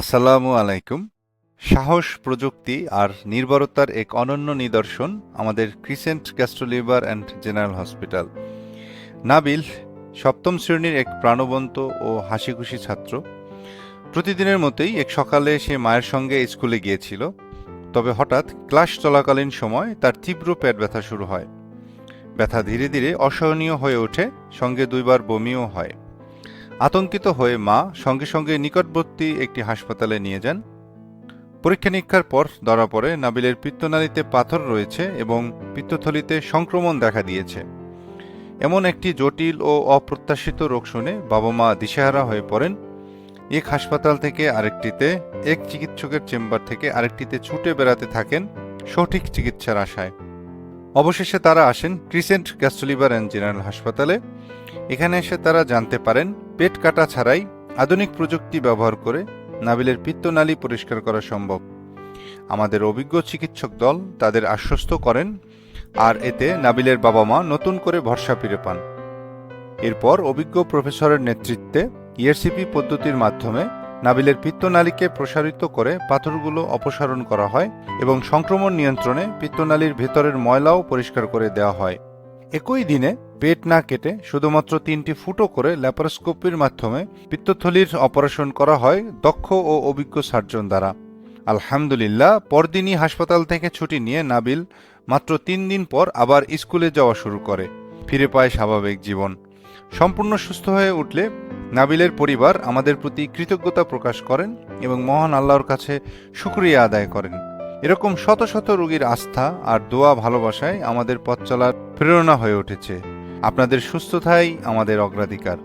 আসসালামু আলাইকুম। সাহস, প্রযুক্তি আর নির্ভরতার এক অনন্য নিদর্শন আমাদের crescent gastroliver and general hospital. Nabil সপ্তম শ্রেণির এক প্রাণবন্ত ও হাসিখুশি ছাত্র। প্রতিদিনের মতোই এক সকালে সে মায়ের সঙ্গে স্কুলে গিয়েছিল। তবে হঠাৎ ক্লাস চলাকালীন সময় তার তীব্র পেট ব্যথা শুরু হয়। ব্যথা ধীরে ধীরে অসহনীয় হয়ে ওঠে, সঙ্গে দুইবার বমিও হয়। আতঙ্কিত হয়ে মা সঙ্গে সঙ্গে নিকটবর্তী একটি হাসপাতালে নিয়ে যান। পরীক্ষা নিরীক্ষার পর ধরা পড়ে নাবিলের পিত্তনালীতে পাথর রয়েছে এবং পিত্তথলিতে সংক্রমণ দেখা দিয়েছে। এমন একটি জটিল ও অপ্রত্যাশিত রোগ শুনে বাবা মা দিশেহারা হয়ে পড়েন। এক হাসপাতাল থেকে আরেকটিতে, এক চিকিৎসকের চেম্বার থেকে আরেকটিতে ছুটে বেড়াতে থাকেন সঠিক চিকিৎসার আশায়। অবশেষে তারা আসেন ক্রিসেন্ট গ্যাস্ট্রোলিভার অ্যান্ড জেনারেল হাসপাতালে। এখানে এসে তারা জানতে পারেন, পেট কাটা ছাড়াই আধুনিক প্রযুক্তি ব্যবহার করে নাবিলের পিত্তনালী পরিষ্কার করা সম্ভব। আমাদের অভিজ্ঞ চিকিৎসক দল তাদের আশ্বস্ত করেন, আর এতে নাবিলের বাবা মা নতুন করে ভরসা ফিরে পান। এরপর অভিজ্ঞ প্রফেসরের নেতৃত্বে ইআরসিপি পদ্ধতির মাধ্যমে নাবিলের পিত্তনালীকে প্রসারিত করে পাথরগুলো অপসারণ করা হয় এবং সংক্রমণ নিয়ন্ত্রণে পিত্তনালীর ভেতরের ময়লাও পরিষ্কার করে দেওয়া হয়। একই দিনে পেট না কেটে শুধুমাত্র তিনটি ফুটো করে ল্যাপারোস্কোপির মাধ্যমে পিত্তথলির অপারেশন করা হয় দক্ষ ও অভিজ্ঞ সার্জন দ্বারা। আলহামদুলিল্লাহ, পরদিনই হাসপাতাল থেকে ছুটি নিয়ে নাবিল মাত্র তিন দিন পর আবার স্কুলে যাওয়া শুরু করে। ফিরে পায় স্বাভাবিক জীবন। সম্পূর্ণ সুস্থ হয়ে উঠলে নাবিলের পরিবার আমাদের প্রতি কৃতজ্ঞতা প্রকাশ করেন এবং মহান আল্লাহর কাছে শুক্রিয়া আদায় করেন। এরকম শত শত রোগীর আস্থা আর দোয়া ভালোবাসায় আমাদের পথ চলার প্রেরণা হয়ে উঠেছে। আপনাদের সুস্থতাই আমাদের অগ্রাধিকার।